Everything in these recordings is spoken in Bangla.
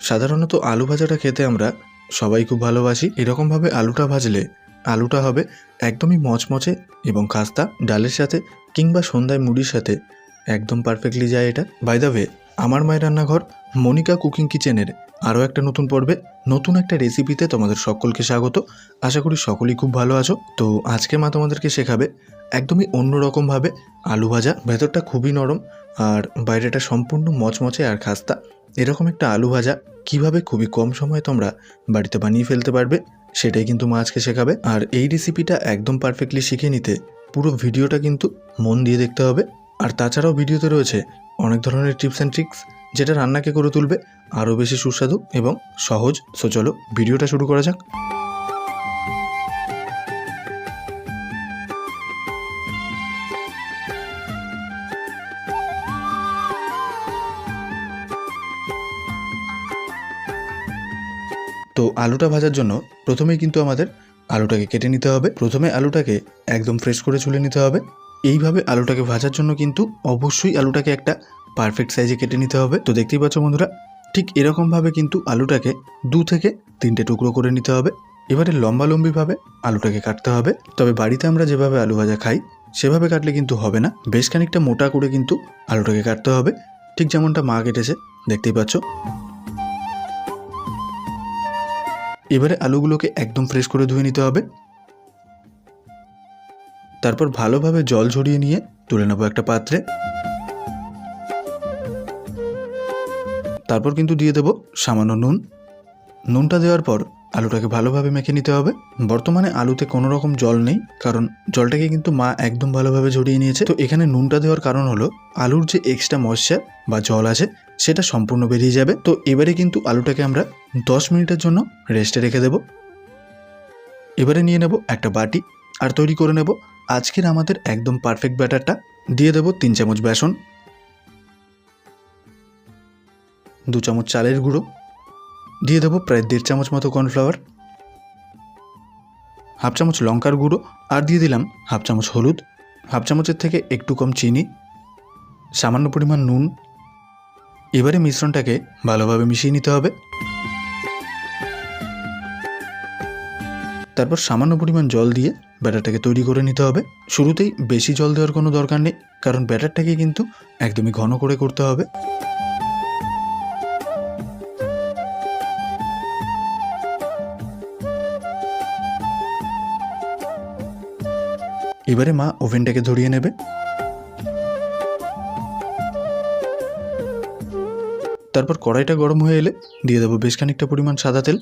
সাধারণত আলু ভাজাটা খেতে আমরা সবাই খুব ভালোবাসি। এরকমভাবে আলুটা ভাজলে আলুটা হবে একদমই মচমচে এবং খাস্তা, ডালের সাথে কিংবা সন্ধ্যায় মুড়ির সাথে একদম পারফেক্টলি যায় এটা। বাই দ্য ওয়ে আমার মায়ের রান্নাঘর মনিকা কুকিং কিচেনের আরও একটা নতুন পর্বে নতুন একটা রেসিপিতে তোমাদের সকলকে স্বাগত। আশা করি সকলেই খুব ভালো আছো। তো আজকে মা তোমাদেরকে শেখাবে একদমই অন্যরকমভাবে আলু ভাজা। ভেতরটা খুবই নরম আর বাইরেটা সম্পূর্ণ মচমচে আর খাস্তা। এরকম একটা আলু ভাজা কীভাবে খুবই কম সময়ে তোমরা বাড়িতে বানিয়ে ফেলতে পারবে সেটাই কিন্তু মা আজকে শেখাবে। আর এই রেসিপিটা একদম পারফেক্টলি শিখে নিতে পুরো ভিডিওটা কিন্তু মন দিয়ে দেখতে হবে। আর তাছাড়াও ভিডিওতে রয়েছে অনেক ধরনের টিপস অ্যান্ড ট্রিক্স যেটা রান্নাকে করে তুলবে আরও বেশি সুস্বাদু এবং সহজ, সো চলো ভিডিওটা শুরু করা যাক। তো আলুটা ভাজার জন্য প্রথমেই কিন্তু আমাদের আলুটাকে কেটে নিতে হবে। প্রথমে আলুটাকে একদম ফ্রেশ করে ছুলে নিতে হবে। এইভাবে আলুটাকে ভাজার জন্য কিন্তু অবশ্যই আলুটাকে একটা পারফেক্ট সাইজে কেটে নিতে হবে। তো দেখতেই পাচ্ছ বন্ধুরা, ঠিক এরকমভাবে কিন্তু আলুটাকে দু থেকে তিনটে টুকরো করে নিতে হবে। এবারে লম্বালম্বিভাবে আলুটাকে কাটতে হবে। তবে বাড়িতে আমরা যেভাবে আলু ভাজা খাই, সেভাবে কাটলে কিন্তু হবে না। বেশ খানিকটা মোটা করে কিন্তু আলুটাকে কাটতে হবে। ঠিক যেমনটা মা কেটেছে, দেখতেই পাচ্ছ। এবারে আলুগুলোকে একদম ফ্রেশ করে ধুয়ে নিতে হবে। তারপর ভালোভাবে জল ঝরিয়ে নিয়ে তুলে নেব একটা পাত্রে। তারপর কিন্তু দিয়ে দেবো সামান্য নুন। নুনটা দেওয়ার পর আলুটাকে ভালোভাবে মেখে নিতে হবে। বর্তমানে আলুতে কোনো রকম জল নেই, কারণ জলটাকে কিন্তু মা একদম ভালোভাবে ঝরিয়ে নিয়েছে। তো এখানে নুনটা দেওয়ার কারণ হলো, আলুর যে এক্সট্রা ময়শ্চার বা জল আছে, সেটা সম্পূর্ণ বেরিয়ে যাবে। তো এবারে কিন্তু আলুটাকে আমরা দশ মিনিটের জন্য রেস্টে রেখে দেব। এবারে নিয়ে নেব একটা বাটি, আর তৈরি করে নেব আজকের আমাদের একদম পারফেক্ট ব্যাটারটা। দিয়ে দেব তিন চামচ বেসন, দু চামচ চালের গুঁড়ো, দিয়ে দেবো প্রায় দেড় চামচ মতো কর্নফ্লাওয়ার হাফ চামচ লঙ্কার গুঁড়ো, আর দিয়ে দিলাম হাফ চামচ হলুদ, হাফ চামচের থেকে একটু কম চিনি, সামান্য পরিমাণ নুন। এবারে মিশ্রণটাকে ভালোভাবে মিশিয়ে নিতে হবে। তারপর সামান্য পরিমাণ জল দিয়ে ব্যাটারটাকে তৈরি করে নিতে হবে। শুরুতেই বেশি জল দেওয়ার কোনো দরকার নেই, কারণ ব্যাটারটাকে কিন্তু একদমই ঘন করে করতে হবে। এবারে মা ওভেনটাকে ধরিয়ে নেবে। তারপর কড়াইটা গরম হয়ে এলে দিয়ে দেবো বেশ খানিকটা পরিমাণ সাদা তেল।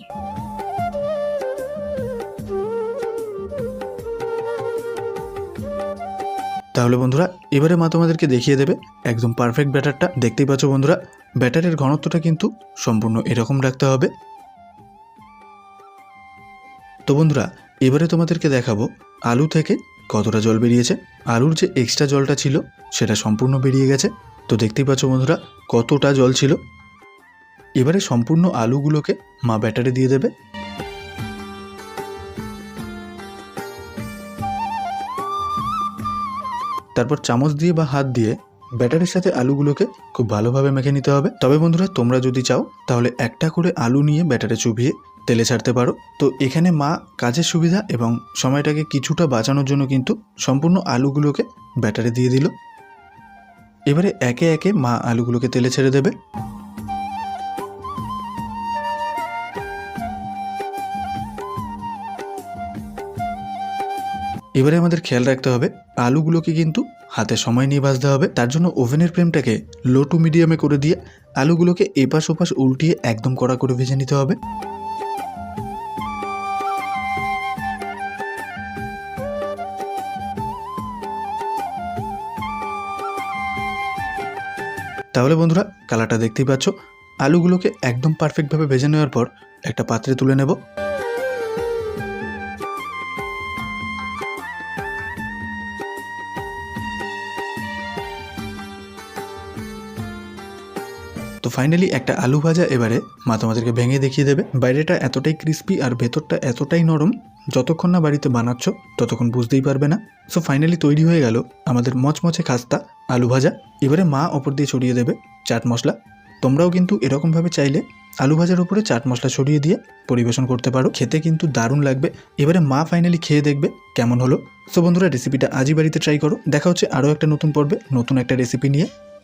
তাহলে বন্ধুরা, এবারে মা তোমাদেরকে দেখিয়ে দেবে একদম পারফেক্ট ব্যাটারটা। দেখতেই পাচ্ছ বন্ধুরা, ব্যাটারের ঘনত্বটা কিন্তু সম্পূর্ণ এরকম রাখতে হবে। তো বন্ধুরা, এবারে তোমাদেরকে দেখাবো আলু থেকে কতটা জল বেরিয়েছে। আলুর যে এক্সট্রা জলটা ছিল, সেটা সম্পূর্ণ বেরিয়ে গেছে। তো দেখতেই পাচ্ছ বন্ধুরা, কতটা জল ছিল। এবারে সম্পূর্ণ আলুগুলোকে মা ব্যাটারে দিয়ে দেবে। তারপর চামচ দিয়ে বা হাত দিয়ে ব্যাটারের সাথে আলুগুলোকে খুব ভালোভাবে মেখে নিতে হবে। তবে বন্ধুরা, তোমরা যদি চাও, তাহলে একটা করে আলু নিয়ে ব্যাটারে চুবিয়ে তেলে ছাড়তে পারো। তো এখানে মা কাজের সুবিধা এবং সময়টাকে কিছুটা বাঁচানোর জন্য কিন্তু সম্পূর্ণ আলুগুলোকে ব্যাটারে দিয়ে দিল। এবারে একে একে মা আলুগুলোকে তেলে ছেড়ে দেবে। এবারে আমাদের খেয়াল রাখতে হবে, আলুগুলোকে কিন্তু হাতে সময় নিয়ে ভাজতে হবে। তার জন্য ওভেনের ফ্লেমটাকে লো টু মিডিয়ামে করে দিয়ে আলুগুলোকে এপাশ ওপাশ উল্টিয়ে একদম কড়া করে ভেজে নিতে হবে। তাহলে বন্ধুরা কালারটা দেখতেই পাচ্ছ। আলুগুলোকে একদম পারফেক্টভাবে ভেজে নেওয়ার পর একটা পাত্রে তুলে নেব। তো ফাইনালি একটা আলু ভাজা এবারে মা তোমাদেরকে ভেঙে দেখিয়ে দেবে। বাইরেটা এতটাই ক্রিস্পি আর ভেতরটা এতটাই নরম, যতক্ষণ না বাড়িতে বানাচ্ছ ততক্ষণ বুঝতেই পারবে না। সো ফাইনালি তৈরি হয়ে গেল আমাদের মচমচে খাস্তা আলু ভাজা। এবারে মা ওপর দিয়ে ছড়িয়ে দেবে চাট মশলা। তোমরাও কিন্তু এরকমভাবে চাইলে আলু ভাজার উপরে চাট মশলা ছড়িয়ে দিয়ে পরিবেশন করতে পারো। খেতে কিন্তু দারুণ লাগবে। এবারে মা ফাইনালি খেয়ে দেখবে কেমন হলো। সো বন্ধুরা রেসিপিটা আজই বাড়িতে ট্রাই করো। দেখা হচ্ছে আরও একটা নতুন পর্বে, নতুন একটা রেসিপি নিয়ে।